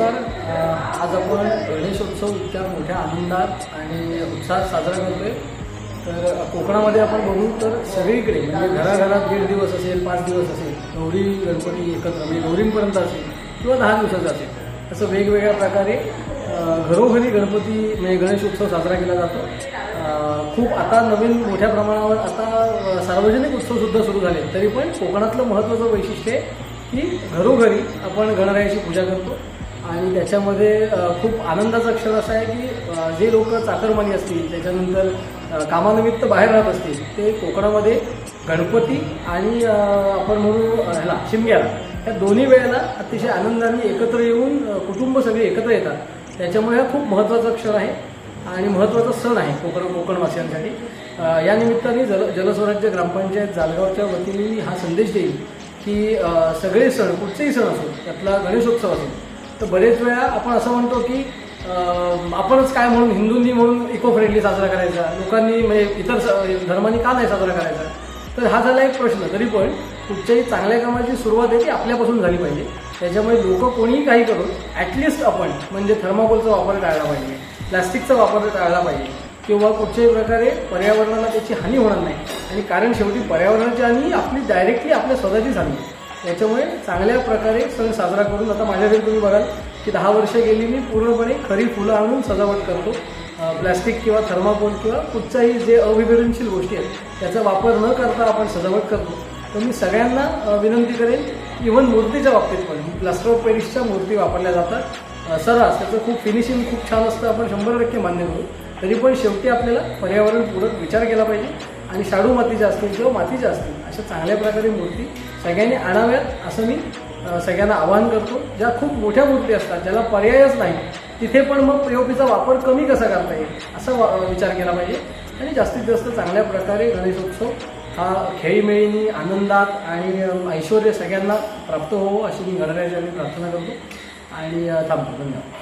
नमस्कार. आज आपण गणेशोत्सव इतक्या मोठ्या आनंदात आणि उत्साहात साजरा करतोय. तर कोकणामध्ये आपण बघू तर सगळीकडे म्हणजे घराघरात दीड दिवस असेल पाच दिवस असेल गौरी गणपती एकत्र म्हणजे गौरींपर्यंत असेल किंवा दहा दिवसाचा असेल. असं वेगवेगळ्या प्रकारे घरोघरी गणपती म्हणजे गणेश उत्सव साजरा केला जातो. खूप आता नवीन मोठ्या प्रमाणावर आता सार्वजनिक उत्सवसुद्धा सुरू झाले तरी पण कोकणातलं महत्त्वाचं वैशिष्ट्य आहे की घरोघरी आपण गणरायाची पूजा करतो. आणि त्याच्यामध्ये खूप आनंदाचा क्षण असा आहे की जे लोक चाकरमानी असतील त्याच्यानंतर कामानिमित्त बाहेर राहत असतील ते कोकणामध्ये गणपती आणि आपण म्हणू ह्याला शिमग्याला. या दोन्ही वेळेला अतिशय आनंदाने एकत्र येऊन कुटुंब सगळे एकत्र येतात. त्याच्यामुळे हा खूप महत्त्वाचा क्षण आहे आणि महत्त्वाचा सण आहे कोकण कोकणवासियांसाठी. या निमित्ताने जल जलस्वराज्य ग्रामपंचायत जालगावच्या वतीने हा संदेश देईल की सगळे सण कुठचेही सण असो त्यातला गणेशोत्सव असेल तर बरेच वेळा आपण असं म्हणतो की आपणच काय म्हणून हिंदूंनी म्हणून इको फ्रेंडली साजरा करायचा. लोकांनी म्हणजे इतर धर्मांनी का नाही साजरा करायचा? तर हा झाला एक प्रश्न. तरी पण कुठच्याही चांगल्या कामाची सुरुवात आहे ती आपल्यापासून झाली पाहिजे. त्याच्यामुळे लोक कोणीही काही करून ॲटलिस्ट आपण म्हणजे थर्माकोलचा वापर टाळला पाहिजे. प्लास्टिकचा वापर टाळला पाहिजे. किंवा कुठच्याही प्रकारे पर्यावरणाला त्याची हानी होणार नाही. आणि कारण शेवटी पर्यावरणाची हानी आपली डायरेक्टली आपल्या स्वतःची झाली याच्यामुळे चांगल्या प्रकारे सण साजरा करून आता माझ्या घरी तुम्ही बघाल की दहा वर्ष गेली मी पूर्णपणे खरी फुलं आणून सजावट करतो. प्लॅस्टिक किंवा थर्माकोल किंवा कुठचाही जे अविवेदनशील गोष्टी आहेत त्याचा वापर न करता आपण सजावट करतो. तर मी सगळ्यांना विनंती करेन इव्हन मूर्तीच्या बाबतीत पण प्लास्टर ऑफ पॅरिसच्या मूर्ती वापरल्या जातात. सर्रास त्याचं खूप फिनिशिंग खूप छान असतं आपण शंभर टक्के मान्य करू. तरी पण शेवटी आपल्याला पर्यावरणपूरक विचार केला पाहिजे. आणि शाडू मातीच्या असतील किंवा मातीच्या असतील अशा चांगल्या प्रकारे मूर्ती सगळ्यांनी आणाव्यात असं मी सगळ्यांना आवाहन करतो. ज्या खूप मोठ्या मूर्ती असतात ज्याला पर्यायच नाही तिथे पण मग पीओपीचा वापर कमी कसा करता येईल असा विचार केला पाहिजे. आणि जास्तीत जास्त चांगल्या प्रकारे गणेशोत्सव हा खेळीमेळीनी आनंदात आणि ऐश्वर सगळ्यांना प्राप्त होवो अशी मी गणरायाची प्रार्थना करतो. आणि थांबतो. धन्यवाद.